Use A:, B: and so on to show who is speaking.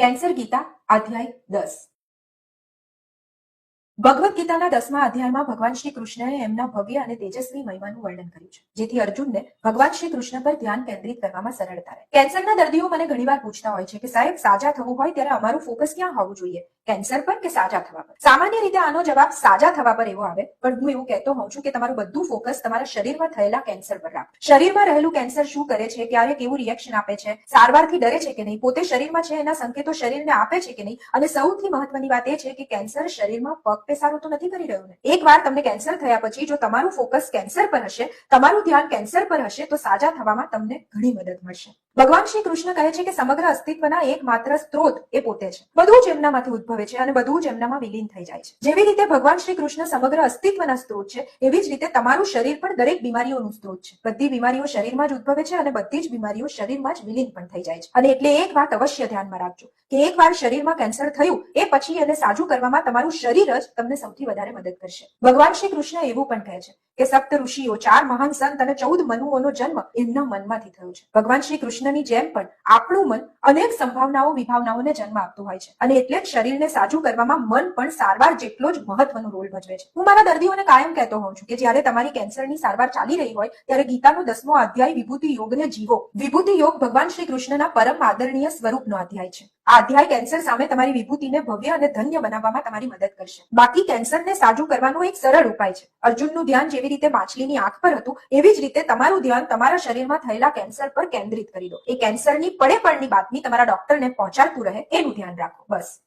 A: Cancer Gita અધ્યાય દસ. ભગવદ્ ગીતાના દસમા અધ્યાયમાં ભગવાન શ્રી કૃષ્ણએ એમના ભવ્ય અને તેજસ્વી મહિમાનું વર્ણન કર્યું છે, જેથી અર્જુનને ભગવાન શ્રી કૃષ્ણ પર ધ્યાન કેન્દ્રિત કરવામાં સરળતા રહે. કેન્સરના દર્દીઓ મને ઘણીવાર પૂછતા હોય છે કે સાહેબ, સાજા થવું હોય ત્યારે અમારું ફોકસ ક્યાં હોવું જોઈએ? કેન્સર પર કે સાજા થવા પર? સામાન્ય રીતે આનો જવાબ સાજા થવા પર એવો આવે, પણ હું એવું કહેતો હોઉં છું કે તમારું બધું ફોકસ તમારા શરીરમાં થયેલા કેન્સર પર રાખો. શરીરમાં રહેલું કેન્સર શું કરે છે, ક્યારે કેવું રિએક્શન આપે છે, સારવારથી ડરે છે કે નહીં, પોતે શરીરમાં છે એના સંકેતો શરીરને આપે છે કે નહીં? અને સૌથી મહત્વની વાત એ છે કે કેન્સર શરીરમાં પગ પેસારો તો નથી કરી રહ્યું ને? એકવાર તમને કેન્સર થયા પછી, જો તમારું ફોકસ કેન્સર પર હશે, તમારું ધ્યાન કેન્સર પર હશે, તો સાજા થવામાં તમને ઘણી મદદ મળશે. ભગવાન શ્રી કૃષ્ણ કહે છે કે સમગ્ર અસ્તિત્વના એકમાત્ર સ્ત્રોત એ પોતે છે. બધું જ એમનામાંથી ઉદ્ભવે છે અને બધું જ એમનામાં વિલીન થઈ જાય છે. જેવી રીતે ભગવાન શ્રી કૃષ્ણ સમગ્ર અસ્તિત્વના સ્ત્રોત છે, એવી જ રીતે તમારું શરીર પણ દરેક બીમારીઓનું સ્ત્રોત છે. બધી બીમારીઓ શરીરમાં જ ઉદ્ભવે છે અને બધી જ બીમારીઓ શરીરમાં જ વિલીન પણ થઈ જાય છે. અને એટલે એક વાત અવશ્ય ધ્યાનમાં રાખજો કે એકવાર શરીરમાં કેન્સર થયું, એ પછી એને સાજું કરવામાં તમારું શરીર જ તમને સૌથી વધારે મદદ કરશે. ભગવાન શ્રી કૃષ્ણ એવું પણ કહે છે કે સપ્ત ઋષિઓ, ચાર મહાન સંત અને ચૌદ મનુઓનો જન્મ એમના મનમાંથી થયો છે. ભગવાન શ્રી કૃષ્ણની જેમ પણ આપણું મન અનેક સંભાવનાઓ, વિભાવનાઓને જન્મ આપતું હોય છે. અને એટલે જ શરીરને સાજું કરવામાં મન પણ સારવાર જેટલો જ મહત્વનો રોલ ભજવે છે. હું મારા દર્દીઓને કાયમ કહેતો હોઉં છું કે જ્યારે તમારી કેન્સરની સારવાર ચાલી રહી હોય, ત્યારે ગીતાનો દસમો અધ્યાય વિભૂતિ યોગને જીવો. વિભૂતિ યોગ ભગવાન શ્રી કૃષ્ણના પરમ આદરણીય સ્વરૂપનો અધ્યાય છે. આ અધ્યાય કેન્સર સામે તમારી વિભૂતિને ભવ્ય અને ધન્ય બનાવવામાં તમારી મદદ કરશે. બાકી કેન્સરને સાજું કરવાનો એક સરળ ઉપાય છે. અર્જુનનું ધ્યાન જેવી રીતે માછલીની આંખ પર હતું, એવી જ રીતે તમારું ધ્યાન તમારા શરીરમાં થયેલા કેન્સર પર કેન્દ્રિત કરી દો. એ કેન્સરની પડે પડની બાતમી તમારા ડોક્ટરને પહોંચાડતું રહે, એનું ધ્યાન રાખો. બસ.